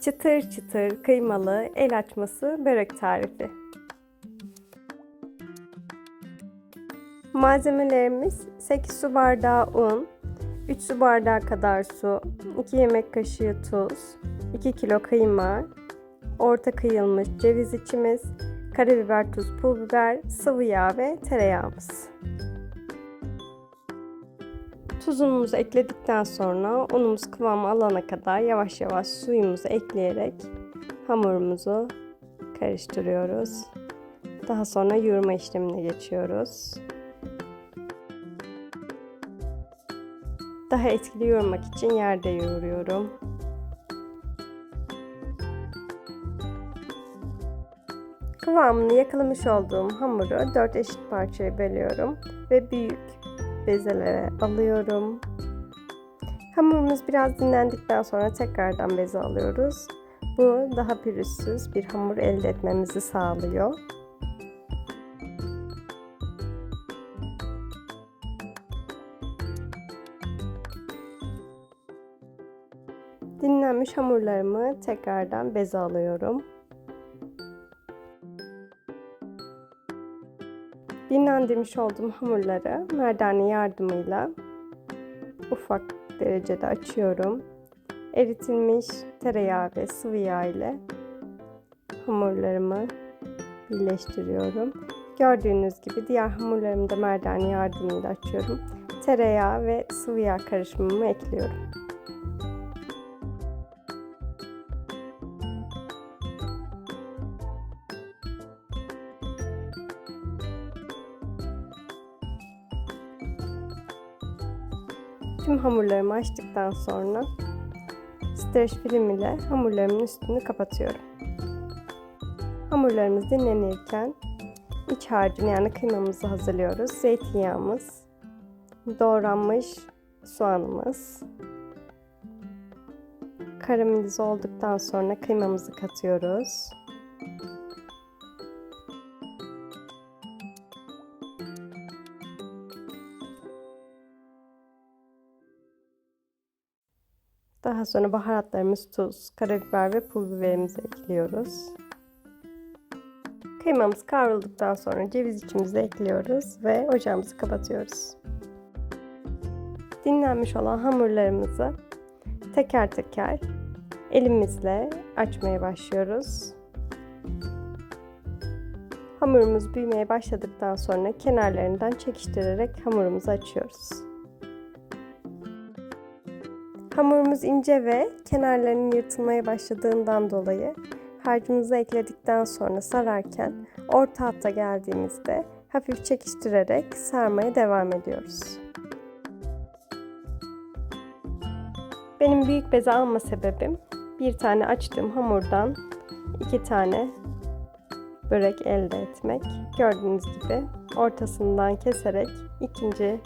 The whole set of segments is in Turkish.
Çıtır çıtır kıymalı el açması börek tarifi. Malzemelerimiz 8 su bardağı un, 3 su bardağı kadar su, 2 yemek kaşığı tuz, 2 kilo kıyma, orta kıyılmış ceviz içimiz, karabiber, tuz, pul biber, sıvı yağ ve tereyağımız. Tuzumuzu ekledikten sonra unumuz kıvamı alana kadar yavaş yavaş suyumuzu ekleyerek hamurumuzu karıştırıyoruz. Daha sonra yoğurma işlemine geçiyoruz. Daha etkili yoğurmak için yerde yoğuruyorum. Kıvamını yakalamış olduğum hamuru 4 eşit parçaya bölüyorum ve büyük bezelere alıyorum. Hamurumuz biraz dinlendikten sonra tekrardan beze alıyoruz. Bu daha pürüzsüz bir hamur elde etmemizi sağlıyor. Dinlenmiş hamurlarımı tekrardan beze alıyorum. Dinlendirmiş olduğum hamurları merdane yardımıyla ufak derecede açıyorum. Eritilmiş tereyağı ve sıvı yağ ile hamurlarımı birleştiriyorum. Gördüğünüz gibi diğer hamurlarımı da merdane yardımıyla açıyorum. Tereyağı ve sıvı yağ karışımımı ekliyorum. Tüm hamurlarımı açtıktan sonra streç film ile hamurlarımın üstünü kapatıyorum. Hamurlarımız dinlenirken iç harcını yani kıymamızı hazırlıyoruz. Zeytinyağımız, doğranmış soğanımız, karamelize olduktan sonra kıymamızı katıyoruz. Daha sonra baharatlarımız tuz, karabiber ve pul biberimizi ekliyoruz. Kıymamız kavrulduktan sonra ceviz içimizi ekliyoruz ve ocağımızı kapatıyoruz. Dinlenmiş olan hamurlarımızı teker teker elimizle açmaya başlıyoruz. Hamurumuz büyümeye başladıktan sonra kenarlarından çekiştirerek hamurumuzu açıyoruz. Hamurumuz ince ve kenarlarının yırtılmaya başladığından dolayı harcımızı ekledikten sonra sararken orta hatta geldiğimizde hafif çekiştirerek sarmaya devam ediyoruz. Benim büyük beze alma sebebim bir tane açtığım hamurdan iki tane börek elde etmek. Gördüğünüz gibi ortasından keserek ikinci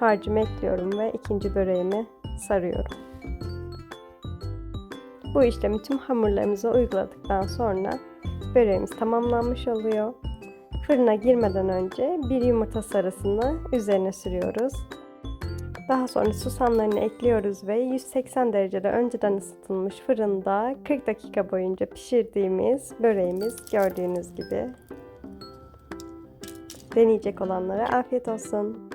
harcımı ekliyorum ve ikinci böreğimi sarıyorum. Bu işlemi tüm hamurlarımıza uyguladıktan sonra böreğimiz tamamlanmış oluyor. Fırına girmeden önce bir yumurta sarısını üzerine sürüyoruz. Daha sonra susamlarını ekliyoruz ve 180 derecede önceden ısıtılmış fırında 40 dakika boyunca pişirdiğimiz böreğimiz gördüğünüz gibi. Deneyecek olanlara afiyet olsun.